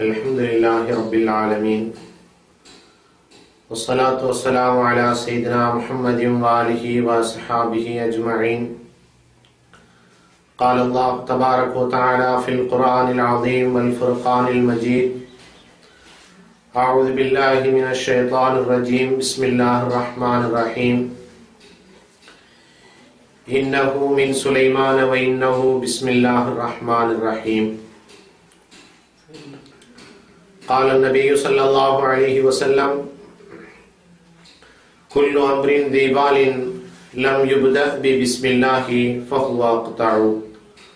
الحمد لله رب العالمين والصلاة والسلام على سيدنا محمد وآله وصحابه أجمعين قال الله تبارك وتعالى في القرآن العظيم والفرقان المجيد أعوذ بالله من الشيطان الرجيم بسم الله الرحمن الرحيم إنه من سليمان وإنه بسم الله الرحمن الرحيم قال النبي صلى الله عليه وسلم كل أمر ذي بال لم يبدأ ببسم الله فهو أقطع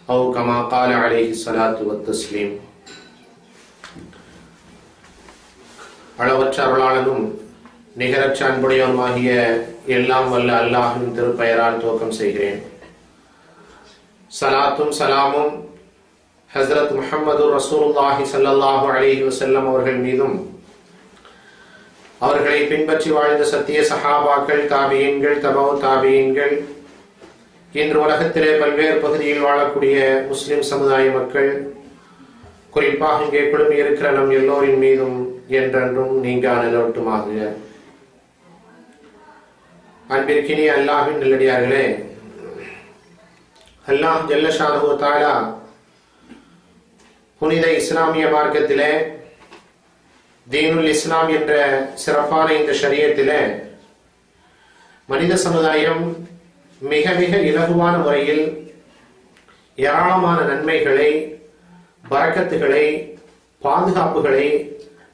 أو كما قال عليه الصلاة والتسليم அளவற்ற அருளாளனும் நிகரற்ற அன்புடையவனுமாகிய எல்லாம் வல்ல அல்லாஹின் திருப்பெயரால் துவக்கம் செய்கிறேன் சலாத்தும் சலாமும் ஹசரத் முஹம்மது ரசூலுல்லாஹி சல்லாஹூ அலைஹி வசல்லம் அவர்கள் மீதும் அவர்களை பின்பற்றி வாழ்ந்த சத்திய சஹாபாக்கள் தாபியன்கள் தபவு தாபியன்கள் இன்று உலகத்திலே பல்வேறு பகுதியில் வாழக்கூடிய முஸ்லிம் சமுதாய மக்கள் குறிப்பாக இங்கே குழுமி இருக்கிற நம் எல்லோரின் மீதும் என்றென்றும் நீங்க நிலவட்டுமாக அன்பிற்கினி அல்லாஹின் நல்லடியார்களே அல்லாஹ் ஜல்லஷானு தாலா புனித இஸ்லாமிய மார்க்கத்திலே தீனுல் இஸ்லாம் என்ற சிறப்பான இந்த சரியத்திலே மனித சமுதாயம் மிக மிக இலகுவான முறையில் ஏராளமான நன்மைகளை பறக்கத்துகளை பாதுகாப்புகளை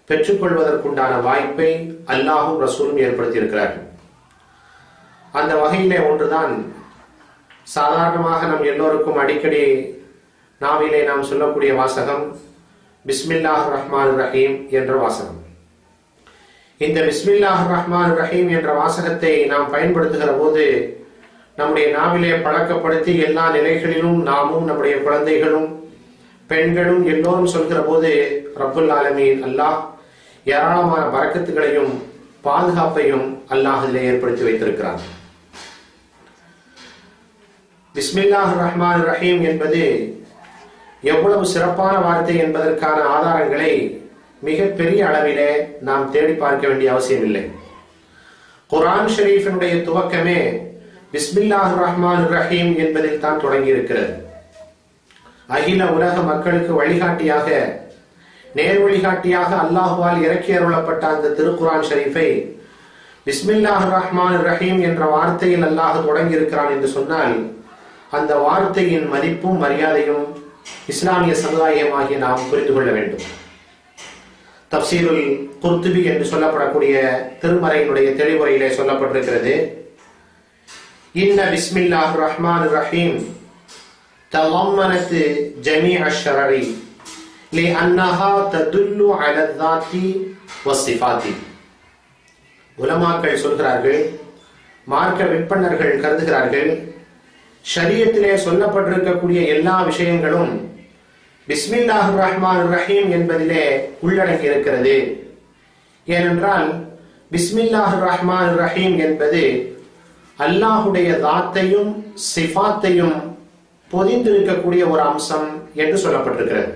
பெற்றுக்கொள்வதற்குண்டான வாய்ப்பை அல்லாஹும் ரசூலும் ஏற்படுத்தியிருக்கிறார்கள். அந்த வகையிலே ஒன்றுதான் சாதாரணமாக நம் எல்லோருக்கும் அடிக்கடி நாவிலே நாம் சொல்லக்கூடிய வாசகம் பிஸ்மில்லாஹ் ரஹ்மான் ரஹீம் என்ற வாசகம். இந்த பிஸ்மில்லாஹ் ரஹ்மான் ரஹீம் என்ற வாசகத்தை நாம் பயன்படுத்துகிற போது நம்முடைய நாவிலே பழக்கப்படுத்தி எல்லா நிலைகளிலும் நாமும் நம்முடைய குழந்தைகளும் பெண்களும் எல்லோரும் சொல்கிற போது ரப்புல் ஆலமீன் அல்லாஹ் ஏராளமான பறக்கத்துகளையும் பாதுகாப்பையும் அல்லாஹ் இதில் ஏற்படுத்தி வைத்திருக்கிறார் பிஸ்மில்லாஹ் ரஹ்மான் ரஹீம் என்பது எவ்வளவு சிறப்பான வார்த்தை என்பதற்கான ஆதாரங்களை மிக பெரிய அளவிலே நாம் தேடி பார்க்க வேண்டிய அவசியம் இல்லை குரான் ஷெரீஃபினுடைய துவக்கமே பிஸ்மில்லாஹ் ரஹ்மான் ரஹீம் என்பதில் தான் தொடங்கி இருக்கிறது அகில உலக மக்களுக்கு வழிகாட்டியாக நேர் வழிகாட்டியாக அல்லாஹுவால் இறக்கி அருளப்பட்ட அந்த திருக்குரான் ஷரீஃபை பிஸ்மில்லாஹ் ரஹ்மான் ரஹீம் என்ற வார்த்தையில் அல்லாஹ் தொடங்கி இருக்கிறான் என்று சொன்னால் அந்த வார்த்தையின் மதிப்பும் மரியாதையும் இஸ்லாமிய சமுதாயமாகிய நாம் புரிந்து கொள்ள வேண்டும் தப்சீருல் குர்துபி என்று சொல்லப்படக்கூடிய திருமறையினுடைய தெளிவுரையிலே சொல்லப்பட்டிருக்கிறது இன்ன பிஸ்மில்லாஹ் ரஹ்மான் ரஹீம் تضمنت جميع الشرر لأنها تدل على الذات والصفات உலமாக்கள் சொல்கிறார்கள் மார்க்க விற்பனர்கள் கருதுகிறார்கள் ஷரியத்திலே சொல்லப்பட்டிருக்கக்கூடிய எல்லா விஷயங்களும் பிஸ்மில்லாஹு ரஹ்மான் ரஹீம் என்பதிலே உள்ளடங்கி இருக்கிறது ஏனென்றால் பிஸ்மில்லாஹு ரஹ்மான் ரஹீம் என்பது அல்லாஹுடைய தாத்தையும் சிஃபாத்தையும் பொதிந்திருக்கக்கூடிய ஒரு அம்சம் என்று சொல்லப்பட்டிருக்கிறது.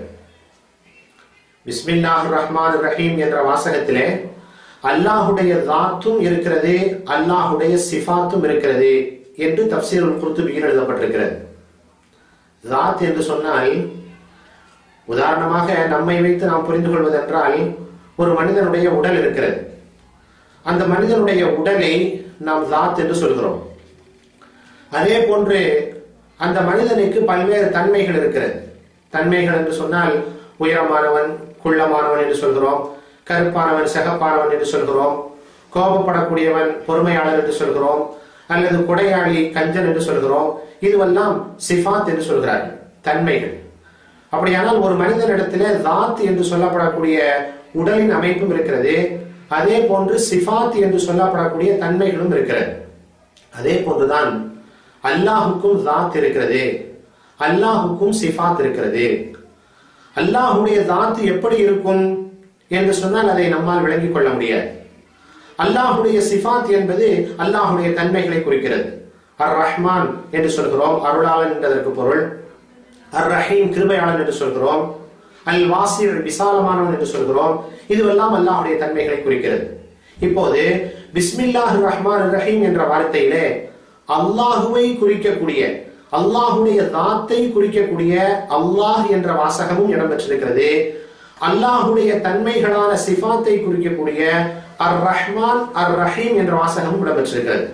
பிஸ்மில்லாஹு ரஹ்மான் ரஹீம் என்ற வாசகத்திலே அல்லாஹுடைய தாத்தும் இருக்கிறது அல்லாஹுடைய சிஃபாத்தும் இருக்கிறது. என்று தப்சீருல் குர்துபியில் எழுதப்பட்டிருக்கிறது தாத் என்று சொன்னால் உதாரணமாக நம்மை வைத்து நாம் புரிந்து கொள்வதென்றால் ஒரு மனிதனுடைய உடல் இருக்கிறது. அந்த மனிதனுடைய உடலை நாம் தாத் என்று சொல்கிறோம். அதே போன்று அந்த மனிதனுக்கு பல்வேறு தன்மைகள் இருக்கிறது. தன்மைகள் என்று சொன்னால் உயரமானவன் குள்ளமானவன் என்று சொல்கிறோம் கருப்பானவன் சகப்பானவன் என்று சொல்கிறோம் கோபப்படக்கூடியவன் பொறுமையாளர் என்று சொல்கிறோம் அல்லது கொடையாளி கஞ்சன் என்று சொல்கிறோம். இதுவெல்லாம் சிஃபாத் என்று சொல்கிறார்கள். தன்மைகள். அப்படியானால் ஒரு மனிதனிடத்திலே தாத் என்று சொல்லப்படக்கூடிய உடலின் அமைப்பும் இருக்கிறது. அதே போன்று சிஃபாத் என்று சொல்லப்படக்கூடிய தன்மைகளும் இருக்கிறது. அதே போன்றுதான் அல்லாஹுக்கும் தாத் இருக்கிறது. அல்லாஹுக்கும் சிஃபாத் இருக்கிறது. அல்லாஹுடைய தாத்து எப்படி இருக்கும் என்று சொன்னால் அதை நம்மால் விளங்கிக் கொள்ள முடியாது. அல்லாஹுடைய சிஃபாத் என்பது அல்லாஹுடைய தன்மைகளை குறிக்கிறது. அர் ரஹ்மான் என்று சொல்கிறோம் அருளாளன் என்பதற்கு பொருள். அர் ரஹீம் கிருபையாளன் என்று சொல்கிறோம். அல் வாசிர் விசாலமானவன் என்று சொல்கிறோம். இதுவெல்லாம் அல்லாஹுடைய தன்மைகளை குறிக்கிறது. இப்போது பிஸ்மில்லாஹ் ரஹ்மான் ரஹீம் என்ற வார்த்தையிலே அல்லாஹுவை குறிக்கக்கூடிய அல்லாஹுடைய தாத்தை குறிக்கக்கூடிய அல்லாஹ் என்ற வாசகமும் இடம்பெற்றிருக்கிறது. அல்லாஹுடைய தன்மைகளான சிஃபாத்தை குறிக்கக்கூடிய அர் ரஹ்மான் அர் ரஹீம் என்ற வாசகமும் இடம்பெற்றிருக்கிறது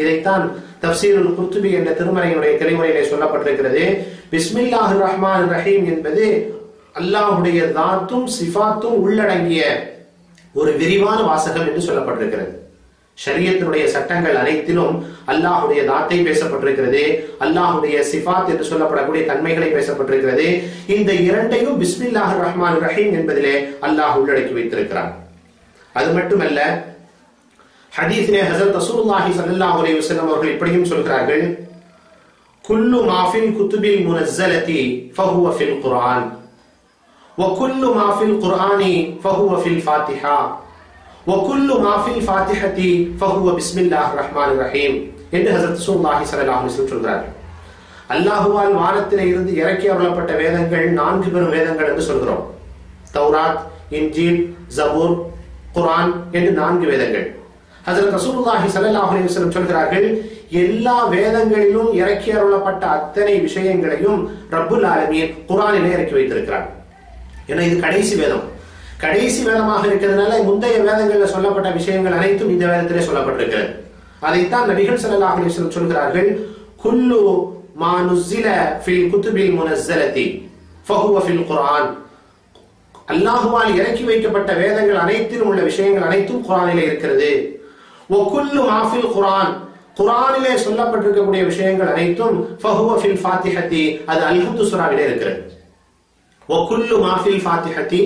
இதைத்தான் தப்சீருல் குர்துபி என்ற திருமறையினுடைய தெளிமுறையிலே சொல்லப்பட்டிருக்கிறது. பிஸ்மில்லாஹு ரஹ்மான் ரஹீம் என்பது அல்லாஹுடைய தாத்தும் சிஃபாத்தும் உள்ளடங்கிய ஒரு விரிவான வாசகம் என்று சொல்லப்பட்டிருக்கிறது. ஷரியத்தினுடைய சட்டங்கள் அனைத்திலும் அல்லாஹுடைய தாத்தை பேசப்பட்டிருக்கிறது. அல்லாஹுடைய சிஃபாத் என்று சொல்லப்படக்கூடிய தன்மைகளை பேசப்பட்டிருக்கிறது. இந்த இரண்டையும் பிஸ்மில்லாஹு ரஹ்மான் ரஹீம் என்பதிலே அல்லாஹ் உள்ளடக்கி வைத்திருக்கிறார் அது மட்டுமல்ல ஹதீஸிலே ஹசரத் ரசூலுல்லாஹி ஸல்லல்லாஹு அலைஹி வஸல்லம் அவர்கள் இப்படியும் சொல்கிறார்கள் குல்லு மா ஃபில் குத்துபில் முனஸ்ஸலதி ஃபஹுவ ஃபில் குர்ஆன் وكل ما في القرآن فهو في الفاتحة وكل ما في الفاتحة فهو بسم الله الرحمن الرحيم என்று ஹசரத் ரசூலுல்லாஹி ஸல்லல்லாஹு அலைஹி வஸல்லம் சொல்கிறார்கள் அல்லாஹுவால் வானத்திலே இருந்து இறக்கி அருளப்பட்ட வேதங்கள் நான்கு பெரும் வேதங்கள் என்று சொல்கிறோம் தௌராத் இன்ஜீல் ஜபூர் குரான் என்று நான்கு வேதங்கள். அதில் ரசூலுல்லாஹி சல்லாஹ் அலைஹி சொல்கிறார்கள் எல்லா வேதங்களிலும் இறக்கி அருளப்பட்ட அத்தனை விஷயங்களையும் ரப்புல் ஆலமீர் குரானிலே இறக்கி வைத்திருக்கிறார். ஏன்னா இது கடைசி வேதம். கடைசி வேதமாக இருக்கிறதுனால முந்தைய வேதங்கள்ல சொல்லப்பட்ட விஷயங்கள் அனைத்தும் இந்த வேதத்திலே சொல்லப்பட்டிருக்கிறது. அதைத்தான் நபிகள் சல்லாஹ் அலைஹி சொல்கிறார்கள் குல்லு மா நுஸ்ஸில ஃபில் குத்துபில் முனஸ்ஸலதி ஃபஹுவ ஃபில் குர்ஆன். அல்லாஹுவால் இறக்கி வைக்கப்பட்ட வேதங்கள் அனைத்திலும் உள்ள விஷயங்கள் அனைத்தும் குரானிலே இருக்கிறது. ஒக்குல்லு மாஃபில் குரான். குரானிலே சொல்லப்பட்டிருக்கக்கூடிய விஷயங்கள் அனைத்தும் ஃபஹுவ ஃபில் ஃபாத்திஹத்தி அது அல்ஹுத்து சுராவிலே இருக்கிறது. ஒக்குல்லு மாஃபில் ஃபாத்திஹத்தி.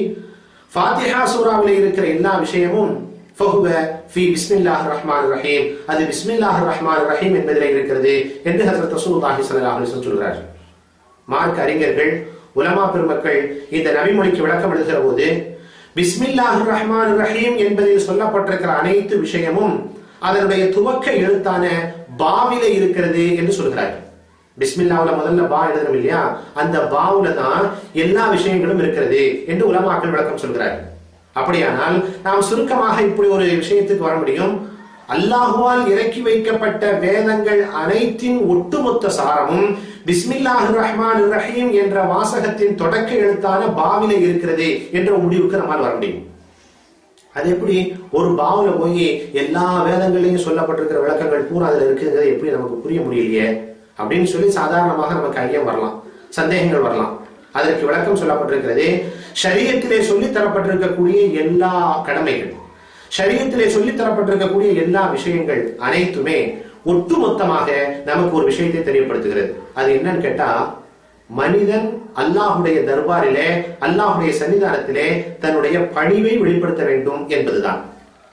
ஃபாத்திஹா சூராவிலே இருக்கிற எல்லா விஷயமும் ஃபஹுவ ஃபி பிஸ்மில்லாஹ் ரஹ்மான் ரஹீம். அது பிஸ்மில்லாஹ் ரஹ்மான் ரஹீம் என்பதிலே இருக்கிறது என்று ஹசரத் ரசூலுல்லாஹி ஸல்லல்லாஹு அலைஹி வஸல்லம் சொல்கிறார் மார்க் அறிஞர்கள் உலமா பெருமக்கள் இந்த நபிமொழிக்கு விளக்கம் எழுதுகிற போது பிஸ்மில்லாஹ் ரஹ்மான் ரஹீம் என்பதில் சொல்லப்பட்டிருக்கிற அனைத்து விஷயமும் அதனுடைய துவக்க எழுத்தான பாவில இருக்கிறது என்று சொல்கிறார்கள். பிஸ்மில்லாவில் முதல்ல பா எழுதணும் இல்லையா? அந்த பாவுல தான் எல்லா விஷயங்களும் இருக்கிறது என்று உலமாக்கள் விளக்கம் சொல்கிறார்கள். அப்படியானால் நாம் சுருக்கமாக இப்படி ஒரு விஷயத்துக்கு வர முடியும்? அல்லாஹுவால் இறக்கி வைக்கப்பட்ட வேதங்கள் அனைத்தின் ஒட்டுமொத்த சாரமும் பிஸ்மில்லாஹு ரஹ்மான் ரஹீம் என்ற வாசகத்தின் தொடக்க எழுத்தான பாவில இருக்கிறது என்ற முடிவுக்கு நம்மால் வர முடியும். அது எப்படி? ஒரு பாவில போய் எல்லா வேதங்களையும் சொல்லப்பட்டிருக்கிற விளக்கங்கள் பூரா அதுல இருக்குங்கிறது எப்படி நமக்கு புரிய முடியலையே? அப்படின்னு சொல்லி சாதாரணமாக நமக்கு ஐயம் வரலாம். சந்தேகங்கள் வரலாம். அதற்கு விளக்கம் சொல்லப்பட்டிருக்கிறது சரீரத்திலே சொல்லி தரப்பட்டிருக்கக்கூடிய எல்லா கடமைகள் சரீரத்திலே சொல்லி தரப்பட்டிருக்கக்கூடிய எல்லா விஷயங்கள் அனைத்துமே ஒட்டுமொத்தமாக நமக்கு ஒரு விஷயத்தை தெரியப்படுத்துகிறது. அது என்னன்னு கேட்டா மனிதன் அல்லாஹுடைய தர்பாரிலே அல்லாஹுடைய சன்னிதானத்திலே தன்னுடைய பணிவை வெளிப்படுத்த வேண்டும் என்பதுதான்.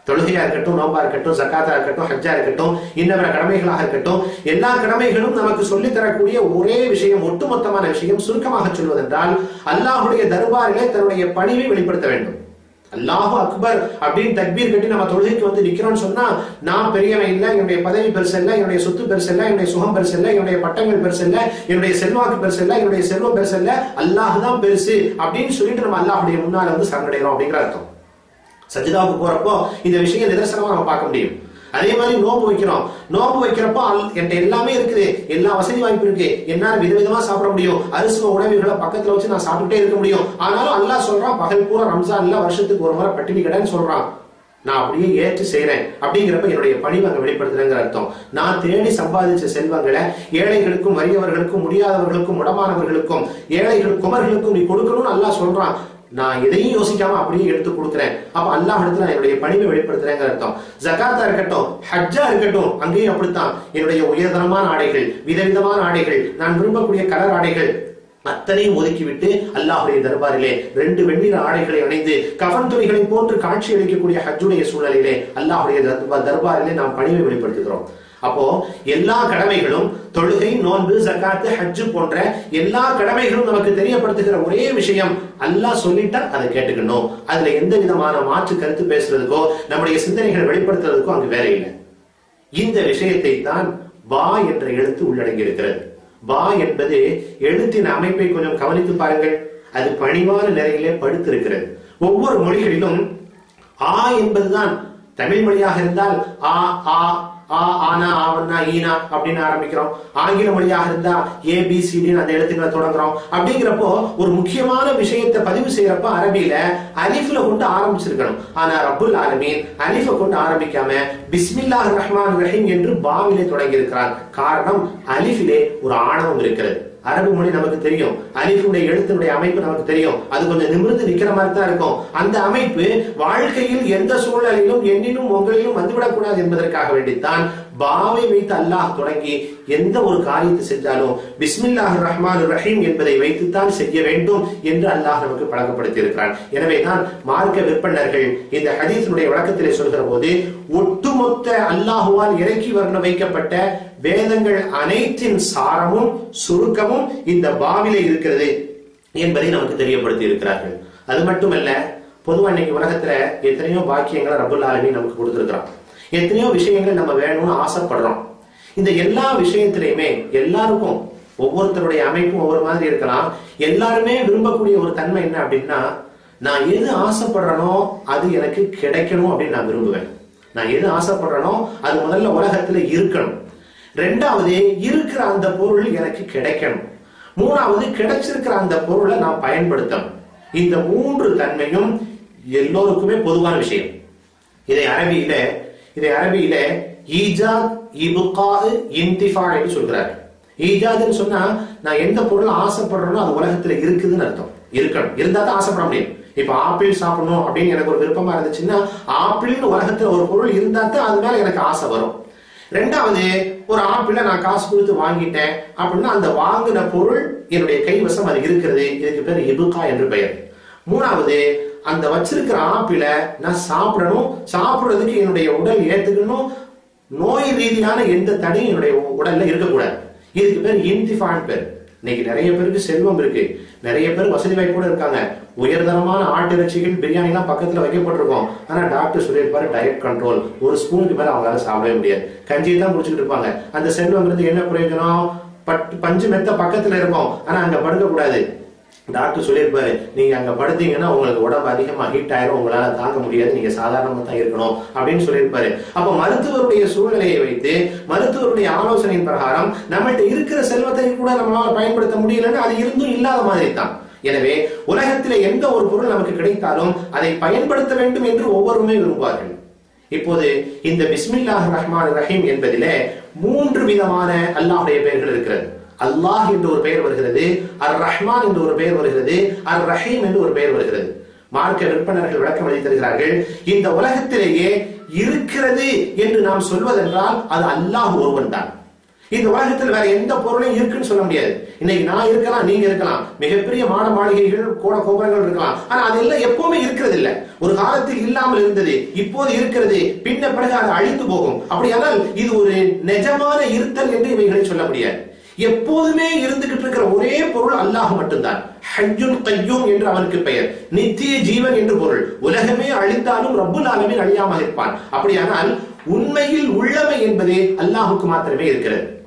தொழுகையா இருக்கட்டும் நோம்பா இருக்கட்டும் சக்காத்தா இருக்கட்டும் ஹஜ்ஜா இருக்கட்டும் இன்னவர கடமைகளாக இருக்கட்டும் எல்லா கடமைகளும் நமக்கு சொல்லித்தரக்கூடிய ஒரே விஷயம் ஒட்டுமொத்தமான விஷயம் சுருக்கமாக சொல்வதென்றால் அல்லாஹுடைய தர்பாரிலே தன்னுடைய பணிவை வெளிப்படுத்த வேண்டும். அல்லாஹு அக்பர் அப்படின்னு தக்பீர் கட்டி நம்ம தொழுகைக்கு வந்து நிக்கிறோம்னு சொன்னா நான் பெரியவன் இல்ல என்னுடைய பதவி பெருசு இல்ல என்னுடைய சொத்து பெருசு இல்ல என்னுடைய சுகம் பெருசு இல்ல என்னுடைய பட்டங்கள் பெருசு இல்ல என்னுடைய செல்வாக்கு பெருசு இல்ல என்னுடைய செல்வம் பெருசு இல்ல அல்லாஹ் தான் பெருசு அப்படின்னு சொல்லிட்டு நம்ம அல்லாஹுடைய முன்னால வந்து சரணடைகிறோம் அப்படிங்கிற அர்த்தம். சஜிதாவுக்கு போறப்போ இந்த விஷயம் நிதர்சனமா நம்ம பார்க்க முடியும். அதே மாதிரி நோம்பு வைக்கிறோம். நோம்பு வைக்கிறப்போ என்கிட்ட எல்லாமே இருக்குது. எல்லா வசதி வாய்ப்பு இருக்கு. என்னால விதவிதமா சாப்பிட முடியும். அரிசுவ உணவுகளை பக்கத்துல வச்சு நான் சாப்பிட்டுட்டே இருக்க முடியும். ஆனாலும் அல்லாஹ் சொல்றான் பகல் பூரா ரம்ஜான்ல வருஷத்துக்கு ஒரு முறை பட்டினி கடைன்னு சொல்றான். நான் அப்படியே ஏற்று செய்யறேன் அப்படிங்கிறப்ப என்னுடைய பணிவு அங்க வெளிப்படுத்துறேங்கிற அர்த்தம். நான் தேடி சம்பாதிச்ச செல்வங்களை ஏழைகளுக்கும் வறியவர்களுக்கும் முடியாதவர்களுக்கும் உடமானவர்களுக்கும் ஏழைகள் குமர்களுக்கும் நீ கொடுக்கணும்னு நல்லா சொல்றான். நான் எதையும் யோசிக்காம அப்படியே எடுத்து கொடுக்குறேன். அப்ப அல்லாஹ் இடத்துல நான் என்னுடைய பணிவை வெளிப்படுத்துறேங்கிற அர்த்தம். ஜகாத்தா இருக்கட்டும் ஹஜ்ஜா இருக்கட்டும் அங்கேயும் அப்படித்தான். என்னுடைய உயர்தரமான ஆடைகள் விதவிதமான ஆடைகள் நான் விரும்பக்கூடிய கலர் ஆடைகள் அத்தனையும் ஒதுக்கிவிட்டு அல்லாஹுடைய தர்பாரிலே ரெண்டு வெண்ணிற ஆடைகளை அணைந்து கஃன் துணிகளை போன்று காட்சி அளிக்கக்கூடிய ஹஜ்ஜுடைய சூழலிலே அல்லாஹுடைய தர்பா- தர்பாரிலே நாம் பணிவை வெளிப்படுத்துகிறோம். அப்போ எல்லா கடமைகளும் தொழுகை நோன்பு ஜக்காத்து ஹஜ்ஜு போன்ற எல்லா கடமைகளும் நமக்கு தெரியப்படுத்துகிற ஒரே விஷயம் அல்லாஹ் சொல்லிட்டா அதை கேட்டுக்கணும். அதுல எந்த விதமான மாற்று கருத்து பேசுறதுக்கோ நம்முடைய சிந்தனைகளை வெளிப்படுத்துறதுக்கோ அங்கு வேற இல்லை. இந்த விஷயத்தை தான் பா என்ற எழுத்து உள்ளடங்கி இருக்கிறது. பா என்பது எழுத்தின் அமைப்பை கொஞ்சம் கவனித்து பாருங்கள். அது பணிவான நிலையிலே படுத்திருக்கிறது. ஒவ்வொரு மொழிகளிலும் ஆ என்பதுதான் தமிழ் மொழியாக இருந்தால் ஆ ஆ ஆ ஆனா ஆவன்னா ஈனா அப்படின்னு ஆரம்பிக்கிறோம். ஆங்கில மொழியாக இருந்தா ஏபிசிடின்னு அந்த எழுத்துக்களை தொடங்குறோம். அப்படிங்கிறப்போ ஒரு முக்கியமான விஷயத்தை பதிவு செய்யறப்ப அரபியில அலிஃப்ல கொண்டு ஆரம்பிச்சிருக்கணும். ஆனா ரபுல் ஆலமீன் அலிஃப கொண்டு ஆரம்பிக்காம பிஸ்மில்லாஹ் ரஹ்மான் ரஹீம் என்று பாவிலே தொடங்கி இருக்கிறார் காரணம் அலிஃபிலே ஒரு ஆணவம் இருக்கிறது. அரபு மொழி நமக்கு தெரியும். அலிஃபுடைய எழுத்தினுடைய அமைப்பு நமக்கு தெரியும். அது கொஞ்சம் நிமிர்ந்து நிக்கிற மாதிரி தான் இருக்கும். அந்த அமைப்பு வாழ்க்கையில் எந்த சூழ்நிலையிலும் என்னிலும் உங்களிலும் வந்துவிடக்கூடாது என்பதற்காக வேண்டித்தான் பாவை வைத்து அல்லாஹ் தொடங்கி எந்த ஒரு காரியத்தை செஞ்சாலும் பிஸ்மில்லாஹ் ரஹ்மான் ரஹீம் என்பதை வைத்துத்தான் செய்ய வேண்டும் என்று அல்லாஹ் நமக்கு பழக்கப்படுத்தி இருக்கிறான் எனவேதான் மார்க்க விற்பனர்கள் இந்த ஹதீஸினுடைய விளக்கத்திலே சொல்கிற போது ஒட்டுமொத்த அல்லாஹுவால் இறக்கி வர்ண வைக்கப்பட்ட வேதங்கள் அனைத்தின் சாரமும் சுருக்கமும் இந்த பாவிலே இருக்கிறது என்பதை நமக்கு தெரியப்படுத்தி இருக்கிறார்கள் அது மட்டுமல்ல பொதுவா இன்னைக்கு உலகத்துல எத்தனையோ பாக்கியங்களை ரபுல் நமக்கு கொடுத்திருக்கிறான். எத்தனையோ விஷயங்கள் நம்ம வேணும்னு ஆசைப்படுறோம். இந்த எல்லா விஷயத்திலையுமே எல்லாருக்கும் ஒவ்வொருத்தருடைய அமைப்பும் ஒவ்வொரு மாதிரி இருக்கலாம். எல்லாருமே விரும்பக்கூடிய ஒரு தன்மை என்ன அப்படின்னா நான் எது ஆசைப்படுறனோ அது எனக்கு கிடைக்கணும் அப்படின்னு நான் விரும்புவேன். நான் எது ஆசைப்படுறனோ அது முதல்ல உலகத்துல இருக்கணும். ரெண்டாவது இருக்கிற அந்த பொருள் எனக்கு கிடைக்கணும். மூணாவது கிடைச்சிருக்கிற அந்த பொருளை நான் பயன்படுத்தணும். இந்த மூன்று தன்மையும் எல்லோருக்குமே பொதுவான விஷயம். இதை அரபியில இதை அரபியில ஈஜாத் இபுகாது இன்திஃபா என்று சொல்கிறார் ஈஜாதுன்னு சொன்னா நான் எந்த பொருள் ஆசைப்படுறேனோ அது உலகத்துல இருக்குதுன்னு அர்த்தம். இருக்கணும். இருந்தா தான் ஆசைப்பட முடியும். இப்ப ஆப்பிள் சாப்பிடணும் அப்படின்னு எனக்கு ஒரு விருப்பமா இருந்துச்சுன்னா ஆப்பிள்னு உலகத்துல ஒரு பொருள் இருந்தா தான் அது மேல எனக்கு ஆசை வரும். ரெண்டாவது ஒரு ஆப்பிள நான் காசு கொடுத்து வாங்கிட்டேன் அப்படின்னா அந்த வாங்கின பொருள் என்னுடைய கைவசம் அது இருக்கிறது. இதுக்கு பேர் இபுகா என்று பெயர். மூணாவது அந்த வச்சிருக்கிற ஆப்பிள நான் சாப்பிடணும். சாப்பிடுறதுக்கு என்னுடைய உடல் ஏத்துக்கணும். நோய் ரீதியான எந்த தடையும் என்னுடைய உடல்ல இருக்கக்கூடாது. இதுக்கு பேர் இன்திஃபான் பேர். இன்னைக்கு நிறைய பேருக்கு செல்வம் இருக்கு. நிறைய பேர் வசதி வாய்ப்போட இருக்காங்க. உயர்தரமான ஆட்டு இறைச்சிகள் பிரியாணி எல்லாம் பக்கத்துல வைக்கப்பட்டிருக்கோம். ஆனா டாக்டர் சொல்லியிருப்பாரு டயட் கண்ட்ரோல் ஒரு ஸ்பூனுக்கு மேல அவங்களால சாப்பிடவே முடியாது. கஞ்சி தான் குடிச்சிட்டு இருப்பாங்க. அந்த செல்வம் இருந்து என்ன பிரயோஜனம்? பட்டு பஞ்சு மெத்த பக்கத்துல இருக்கும். ஆனா அங்க படுக்க கூடாது டாக்டர் சொல்லியிருப்பாரு நீங்க அங்க படுத்தீங்கன்னா உங்களுக்கு உடம்பு அதிகமா ஹீட் ஆயிரும் உங்களால தாங்க முடியாது நீங்க சாதாரணமா தான் இருக்கணும் அப்படின்னு சொல்லியிருப்பாரு. அப்ப மருத்துவருடைய சூழ்நிலையை வைத்து மருத்துவருடைய ஆலோசனையின் பிரகாரம் நம்மள்ட்ட இருக்கிற செல்வத்தை கூட நம்மளால பயன்படுத்த முடியலன்னு அது இருந்தும் இல்லாத மாதிரி தான். எனவே உலகத்தில எந்த ஒரு பொருள் நமக்கு கிடைத்தாலும் அதை பயன்படுத்த வேண்டும் என்று ஒவ்வொருமே விரும்புவார்கள். இப்போது இந்த பிஸ்மில்லாஹ் ரஹ்மான் ரஹீம் என்பதிலே மூன்று விதமான அல்லாஹுடைய பெயர்கள் இருக்கிறது. அல்லாஹ் என்று ஒரு பெயர் வருகிறது அர் ரஹ்மான் என்று ஒரு பெயர் வருகிறது அர் ரஹீம் என்று ஒரு பெயர் வருகிறது. மார்க்க விற்பனர்கள் விளக்கம் எழுதி தருகிறார்கள் இந்த உலகத்திலேயே இருக்கிறது என்று நாம் சொல்வதென்றால் அது அல்லாஹ் ஒருவன் தான். இந்த உலகத்தில் வேற எந்த பொருளையும் இருக்குன்னு சொல்ல முடியாது. இன்னைக்கு நான் இருக்கலாம் நீங்க இருக்கலாம். மிகப்பெரிய மாட மாளிகைகள் கோட கோபுரங்கள் இருக்கலாம். ஆனா அதெல்லாம் எப்பவுமே இருக்கிறது இல்ல. ஒரு காலத்தில் இல்லாமல் இருந்தது இப்போது இருக்கிறது பின்ன பிறகு அது அழிந்து போகும். அப்படியானால் இது ஒரு நிஜமான இருத்தல் என்று இவைகளை சொல்ல முடியாது. எப்போதுமே இருந்துகிட்டு இருக்கிற ஒரே பொருள் அல்லாஹ் மட்டும்தான். ஹஜ்ஜுல் கையூம் என்று அவனுக்கு பெயர். நித்திய ஜீவன் என்று பொருள். உலகமே அழிந்தாலும் ரப்புல் ஆலமீன் அழியாமல் இருப்பான். அப்படியானால் உண்மையில் உள்ளமை என்பதே அல்லாஹுக்கு மாத்திரமே இருக்கிறது.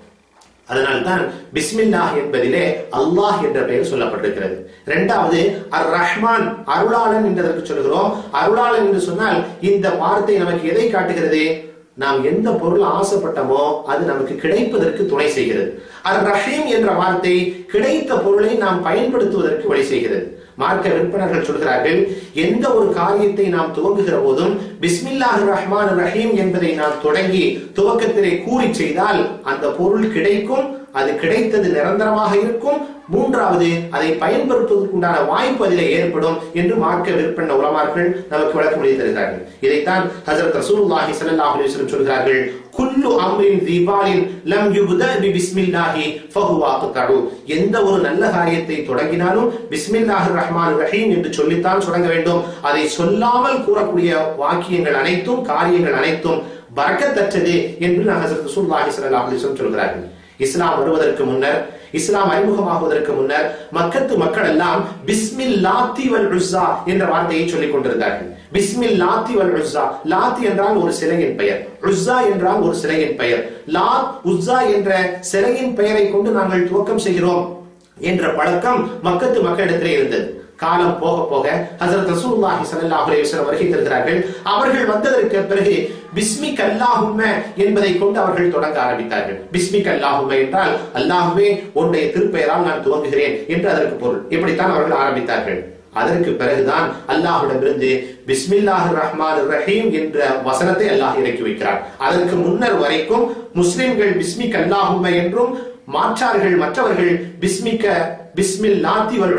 அதனால்தான் பிஸ்மில்லாஹ் என்பதிலே அல்லாஹ் என்ற பெயர் சொல்லப்பட்டிருக்கிறது. இரண்டாவது அர் ரஹ்மான் அருளாளன் என்றதற்கு சொல்கிறோம் அருளாளன் என்று சொன்னால் இந்த வார்த்தை நமக்கு எதை காட்டுகிறது? நாம் எந்த பொருள் ஆசைப்பட்டமோ அது நமக்கு கிடைப்பதற்கு துணை செய்கிறது. அர் ரஹீம் என்ற வார்த்தை கிடைத்த பொருளை நாம் பயன்படுத்துவதற்கு வழி செய்கிறது. மார்க்க விற்பனர்கள் சொல்கிறார்கள் எந்த ஒரு காரியத்தை நாம் துவங்குகிற போதும் பிஸ்மில்லாஹ் ரஹ்மான் ரஹீம் என்பதை நாம் தொடங்கி துவக்கத்திலே கூறி செய்தால் அந்த பொருள் கிடைக்கும் அது கிடைத்தது நிரந்தரமாக இருக்கும். மூன்றாவது அதை பயன்படுத்துவதற்கு உண்டான வாய்ப்பு அதிலே ஏற்படும் என்று மார்க்க விற்பன உலமார்கள் நமக்கு விளக்கம் எழுதி தருகிறார்கள். இதைத்தான் ஹசரத் ரசூலுல்லாஹி ஸல்லல்லாஹு அலைஹி வஸல்லம் சொல்கிறார்கள். குல்லு அம்ரின் தீபாலின் லம் யுப்த பி பிஸ்மில்லாஹி ஃபஹுவ அக்தரு எந்த ஒரு நல்ல காரியத்தை தொடங்கினாலும் பிஸ்மில்லாஹிர் ரஹ்மான் ரஹீம் என்று சொல்லித்தான் தொடங்க வேண்டும். அதை சொல்லாமல் கூறக்கூடிய வாக்கியங்கள் அனைத்தும் காரியங்கள் அனைத்தும் பறக்கத்தற்றது என்று ஹசரத் ரசூலுல்லாஹி ஸல்லல்லாஹு அலைஹி வஸல்லம் சொல்கிறார்கள். இஸ்லாம் வருவதற்கு முன்னர் இஸ்லாம் அறிமுகமாகுவதற்கு முன்னர் மக்கத்து மக்கள் எல்லாம் பிஸ்மில் லாத்தி வல் ருசா என்ற வார்த்தையை சொல்லிக் கொண்டிருந்தார்கள். பிஸ்மில் லாத்தி வல் ருசா லாத்தி என்றால் ஒரு சிலையின் பெயர். ருசா என்றால் ஒரு சிலையின் பெயர். லாத் உஸ்ஸா என்ற சிலையின் பெயரை கொண்டு நாங்கள் துவக்கம் செய்கிறோம் என்ற பழக்கம் மக்கத்து மக்களிடத்திலே இருந்தது. காலம் போக போக ஹசரத் ரசூல்லாஹி ஸல்லல்லாஹு அலேஸ்வரம் வருகை தருகிறார்கள் அவர்கள் வந்ததற்கு பிறகு பிஸ்மி அல்லாஹும்ம என்பதை கொண்டு அவர்கள் தொடங்க ஆரம்பித்தார்கள். பிஸ்மி அல்லாஹும்ம என்றால் அல்லாஹுமே உன்னுடைய திருப்பெயரால் நான் துவங்குகிறேன் என்று அதற்கு பொருள். இப்படித்தான் அவர்கள் ஆரம்பித்தார்கள். அதற்கு பிறகுதான் அல்லாஹுடமிருந்து பிஸ்மில்லாஹ் ரஹ்மான் ரஹீம் என்ற வசனத்தை அல்லாஹ் இறக்கி வைக்கிறார் அதற்கு முன்னர் வரைக்கும் முஸ்லிம்கள் பிஸ்மிக் அல்லாஹும்ம என்றும் மாற்றார்கள் மற்றவர்கள் பிஸ்மிக்க பிஸ்மில் லாத்தி வல்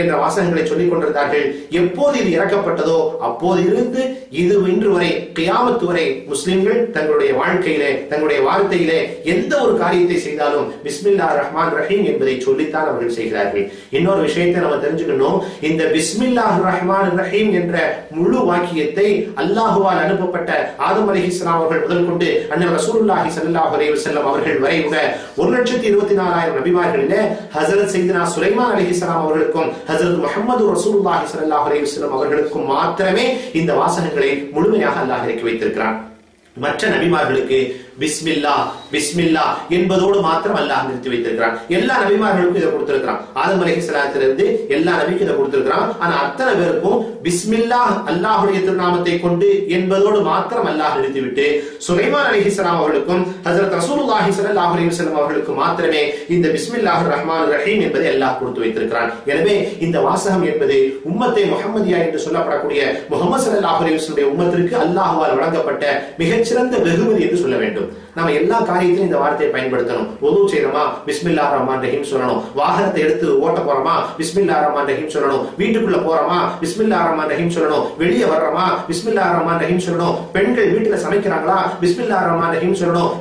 என்ற வாசகங்களை சொல்லிக் கொண்டிருந்தார்கள். எப்போது இது இறக்கப்பட்டதோ அப்போது இருந்து இது இன்று வரை கியாமத்து வரை முஸ்லிம்கள் தங்களுடைய வாழ்க்கையிலே தங்களுடைய வார்த்தையிலே எந்த ஒரு காரியத்தை செய்தாலும் பிஸ்மில்லா ரஹ்மான் ரஹீம் என்பதை சொல்லித்தான் அவர்கள் செய்கிறார்கள். இன்னொரு விஷயத்தை நம்ம தெரிஞ்சுக்கணும். இந்த பிஸ்மில்லா ரஹ்மான் ரஹீம் என்ற முழு வாக்கியத்தை அல்லாஹுவால் அனுப்பப்பட்ட ஆதம் அலி இஸ்லாம் அவர்கள் முதல் கொண்டு அண்ணன் ரசூலுல்லாஹி ஸல்லல்லாஹு அலைஹி வஸல்லம் அவர்கள் வரை கூட ஒரு லட்சத்தி இருபத்தி நாலாயிரம் நபிமார்களிலே ஹசரத் செய்தனா சுலைமான் அலைஹிஸ்ஸலாம் அவர்களுக்கும் ஹசரத் முகமது ரசூல்லாஹி ஸல்லல்லாஹு அலைஹி அவர்களுக்கும் மாத்திரமே இந்த வாசகங்களை முழுமையாக அல்லாஹ் இறக்கி வைத்திருக்கிறான். மற்ற நபிமார்களுக்கு பிஸ்மில்லா பிஸ்மில்லா என்பதோடு மாத்திரம் அல்லாஹ் நிறுத்தி வைத்திருக்கிறான். எல்லா நபிமார்களுக்கும் இதை கொடுத்திருக்கிறான். ஆதம் அலைஹிஸ்ஸலாத்திலிருந்து எல்லா நபிக்கும் இதை கொடுத்திருக்கிறான். ஆனா அத்தனை பேருக்கும் பிஸ்மில்லா அல்லாஹுடைய திருநாமத்தை கொண்டு என்பதோடு மாத்திரம் அல்லாஹ் நிறுத்திவிட்டு சுலைமான் அலைஹிஸ்ஸலாம் அவர்களுக்கும் ஹசரத் ரசூலுல்லாஹி ஸல்லல்லாஹு அலி வஸல்லம் அவர்களுக்கு மாத்திரமே இந்த பிஸ்மில்லாஹ் ரஹ்மான் ரஹீம் என்பதை அல்லாஹ் கொடுத்து வைத்திருக்கிறான். எனவே இந்த வாசகம் என்பது உம்மத்தை முகமதியா என்று சொல்லப்படக்கூடிய முகமது ஸல்லல்லாஹு அலி வஸல்லம் உம்மத்திற்கு அல்லாஹுவால் வழங்கப்பட்ட மிகச்சிறந்த வெகுமதி என்று சொல்ல வேண்டும். நம்ம எல்லா காரியத்திலும் இந்த வார்த்தையை பயன்படுத்தணும். ஒது செய்யறோமா பிஸ்மில்லா ரஹ்மான் ரஹீம் சொல்லணும். வாகனத்தை எடுத்து ஓட்ட போறோமா? பிஸ்மில்லா ரஹ்மான் ரஹீம் சொல்லணும். வீட்டுக்குள்ள போறோமா? பிஸ்மில்லா ரஹ்மான் ரஹீம் சொல்லணும். வெளியே வர்றோமா? பிஸ்மில்லா ரஹ்மான் ரஹீம் சொல்லணும். பெண்கள் வீட்டுல சமைக்கிறாங்களா? பிஸ்மில்லா ரஹ்மான் ரஹீம் சொல்லணும்.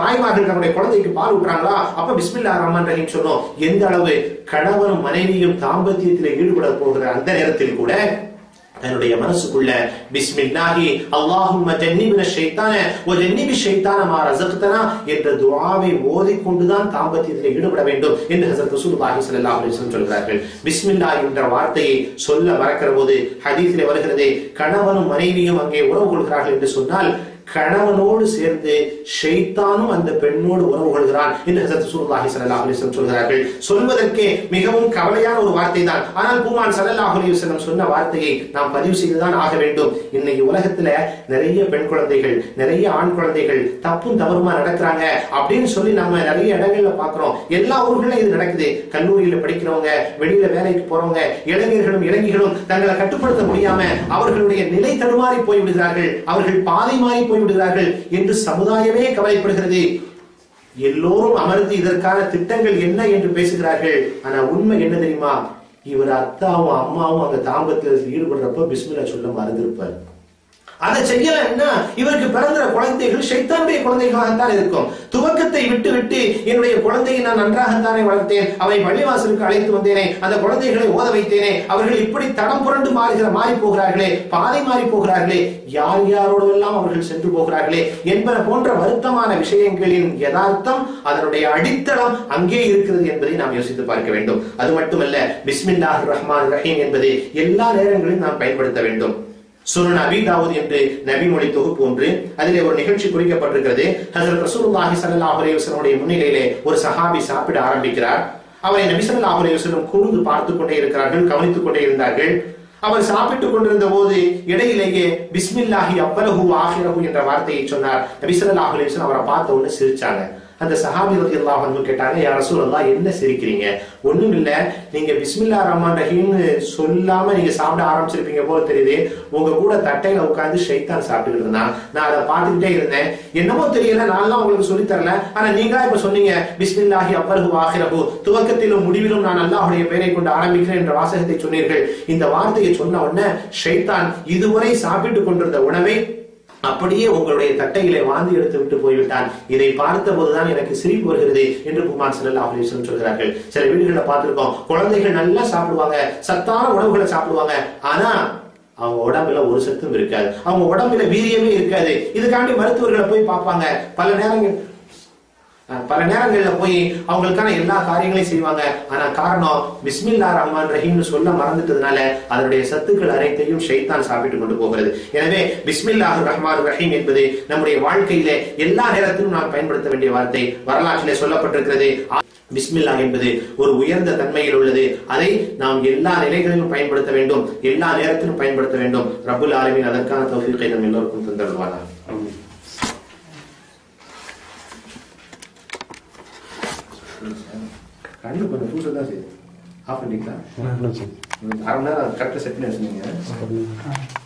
தாய்மார்கள் தன்னுடைய குழந்தைக்கு பால் ஊட்டுறாங்களா? அப்ப பிஸ்மில்லா ரஹ்மான் ரஹீம் சொல்லணும். எந்த அளவு கணவனும் மனைவியும் தாம்பத்தியத்தில் ஈடுபட போகிற அந்த நேரத்தில் கூட தன்னுடைய மனசுக்குள்ள பிஸ்மில்லாஹி அல்லாஹும்ம ஜன்னிபின ஷைத்தான வ ஜன்னிபி ஷைத்தான மா என்ற துவாவை ஓதிக்கொண்டுதான் தாம்பத்தியத்தில் ஈடுபட வேண்டும் என்று ஹசரத் ரசூலுல்லாஹி ஸல்லல்லாஹு அலைஹி வஸல்லம் சொல்கிறார்கள் பிஸ்மில்லா என்ற வார்த்தையை சொல்ல மறக்கிற போது ஹதீஸில் வருகிறது கணவனும் மனைவியும் அங்கே உறவு கொள்கிறார்கள் என்று சொன்னால் கணவனோடு சேர்ந்து ஷெய்தானும் அந்த பெண்ணோடு உறவு கொள்கிறான் என்று ஹசரத் ரசூலுல்லாஹி ஸல்லல்லாஹு சொல்கிறார்கள். சொல்வதற்கே மிகவும் கவலையான ஒரு வார்த்தை தான் ஆனால் பூமான் ஸல்லல்லாஹு அலைஹி சொன்ன வார்த்தையை நாம் பதிவு செய்துதான் ஆக வேண்டும். இன்னைக்கு உலகத்துல நிறைய பெண் குழந்தைகள் நிறைய ஆண் குழந்தைகள் தப்பும் தவறுமா நடக்கிறாங்க அப்படின்னு சொல்லி நம்ம நிறைய இடங்கள்ல பாக்குறோம் எல்லா ஊர்களையும் இது நடக்குது. கல்லூரியில படிக்கிறவங்க வெளியில வேலைக்கு போறவங்க இளைஞர்களும் இளைஞர்களும் தங்களை கட்டுப்படுத்த முடியாம அவர்களுடைய நிலை தடுமாறி போய் விடுகிறார்கள் அவர்கள் பாதை மாறி போய் விடுகிறார்கள் என்று சமுதாயமே கவலைப்படுகிறது. எல்லோரும் அமர்ந்து இதற்கான திட்டங்கள் என்ன என்று பேசுகிறார்கள். ஆனா உண்மை என்ன தெரியுமா? இவர் அத்தாவும் அம்மாவும் அந்த தாம்பத்தியத்தில் ஈடுபடுறப்ப பிஸ்மில்லா சொல்ல மறந்திருப்பார். அதை செய்யலன்னா இவருக்கு பிறந்த குழந்தைகள் சைத்தானுடைய குழந்தைகளாகத்தான் இருக்கும். துவக்கத்தை விட்டு விட்டு என்னுடைய குழந்தையை நான் நன்றாகத்தானே வளர்த்தேன். அவரை பள்ளிவாசலுக்கு அழைத்து வந்தேனே அந்த குழந்தைகளை ஓத வைத்தேனே அவர்கள் இப்படி தடம் புரண்டு மாறுகிற மாறி போகிறார்களே பாதை மாறி போகிறார்களே யார் யாரோடெல்லாம் அவர்கள் சென்று போகிறார்களே என்பன போன்ற வருத்தமான விஷயங்களின் யதார்த்தம் அதனுடைய அடித்தளம் அங்கே இருக்கிறது என்பதை நாம் யோசித்து பார்க்க வேண்டும். அது மட்டுமல்ல பிஸ்மில்லாஹ் ரஹ்மான் ரஹீம் என்பதை எல்லா நேரங்களிலும் நாம் பயன்படுத்த வேண்டும். சுரு நபி தாவூத் என்று நபி மொழி தொகுப்பு ஒன்று. அதிலே ஒரு நிகழ்ச்சி குறிக்கப்பட்டிருக்கிறது. ஹசரத் ரசூலுல்லாஹி ஸல்லல்லாஹு அலைஹி முன்னிலையிலே ஒரு சஹாபி சாப்பிட ஆரம்பிக்கிறார். அவரை நபி ஸல்லல்லாஹு அலைஹி கூர்ந்து பார்த்து கொண்டே இருக்கிறார்கள் கவனித்துக் கொண்டே இருந்தார்கள். அவர் சாப்பிட்டுக் கொண்டிருந்த போது இடையிலேயே பிஸ்மில்லாஹி அவ்வலஹு ஆஹிரஹு என்ற வார்த்தையை சொன்னார். நபி ஸல்லல்லாஹு அவரை பார்த்த உடனே சிரிச்சாங்க. அந்த சஹாபி ரலியல்லாஹு அன்ஹு கேட்டாங்க யா ரசூலல்லாஹ் என்ன சிரிக்கிறீங்க? ஒண்ணும் இல்ல. நீங்க பிஸ்மில்லா ரஹ்மான் ரஹீம்னு சொல்லாம நீங்க சாப்பிட ஆரம்பிச்சிருப்பீங்க போல தெரியுது. உங்க கூட தட்டையில உட்காந்து ஷைத்தான் சாப்பிட்டுக்கிட்டு இருந்தான். நான் அதை பார்த்துக்கிட்டே இருந்தேன். என்னமோ தெரியல நான் உங்களுக்கு சொல்லி தரல. ஆனா நீங்களா இப்ப சொன்னீங்க பிஸ்மில்லாஹி அவ்வலஹு ஆஹிரஹு துவக்கத்திலும் முடிவிலும் நான் அல்லாஹ்வுடைய பெயரை கொண்டு ஆரம்பிக்கிறேன் என்ற வாசகத்தை சொன்னீர்கள். இந்த வார்த்தையை சொன்ன உடனே ஷைத்தான் இதுவரை சாப்பிட்டுக் கொண்டிருந்த உணவை அப்படியே உங்களுடைய தட்டைகளை வாந்தி எடுத்து விட்டு போய்விட்டான் இதை பார்த்த போதுதான் எனக்கு சிரிப்பு வருகிறது என்று குமார் செல்லல்லா அலிஸ்லம் சொல்கிறார்கள். சில வீடுகளில் பார்த்திருக்கோம் குழந்தைகள் நல்லா சாப்பிடுவாங்க சத்தான உணவுகளை சாப்பிடுவாங்க ஆனா அவங்க உடம்புல ஒரு சத்தும் இருக்காது. அவங்க உடம்புல வீரியமே இருக்காது. இதுக்காண்டி மருத்துவர்களை போய் பார்ப்பாங்க. பல நேரங்கள் பல நேரங்களில் போய் அவங்களுக்கான எல்லா காரியங்களையும் செய்வாங்க. ஆனா காரணம் பிஸ்மில்லா ரஹ்மான் ரஹீம்னு சொல்ல மறந்துட்டதுனால அதனுடைய சத்துக்கள் அனைத்தையும் ஷைத்தான் சாப்பிட்டு கொண்டு போகிறது. எனவே பிஸ்மில்லாஹ் ரஹ்மான் ரஹீம் என்பது நம்முடைய வாழ்க்கையில எல்லா நேரத்திலும் நாம் பயன்படுத்த வேண்டிய வார்த்தை. வரலாற்றிலே சொல்லப்பட்டிருக்கிறது பிஸ்மில்லா என்பது ஒரு உயர்ந்த தன்மையில் உள்ளது. அதை நாம் எல்லா நிலைகளிலும் பயன்படுத்த வேண்டும். எல்லா நேரத்திலும் பயன்படுத்த வேண்டும். ரபுல் ஆலமின் அதற்கான தௌஃபீகை நம் எல்லோருக்கும் தந்தருவானா கண்ணு கொஞ்சம் தூசம் தான் செய்யுது ஆஃப் பண்ணிக்கலாம் அரை மணி நேரம் கரெக்டாக செட் பண்ணி வச்சுருந்தீங்க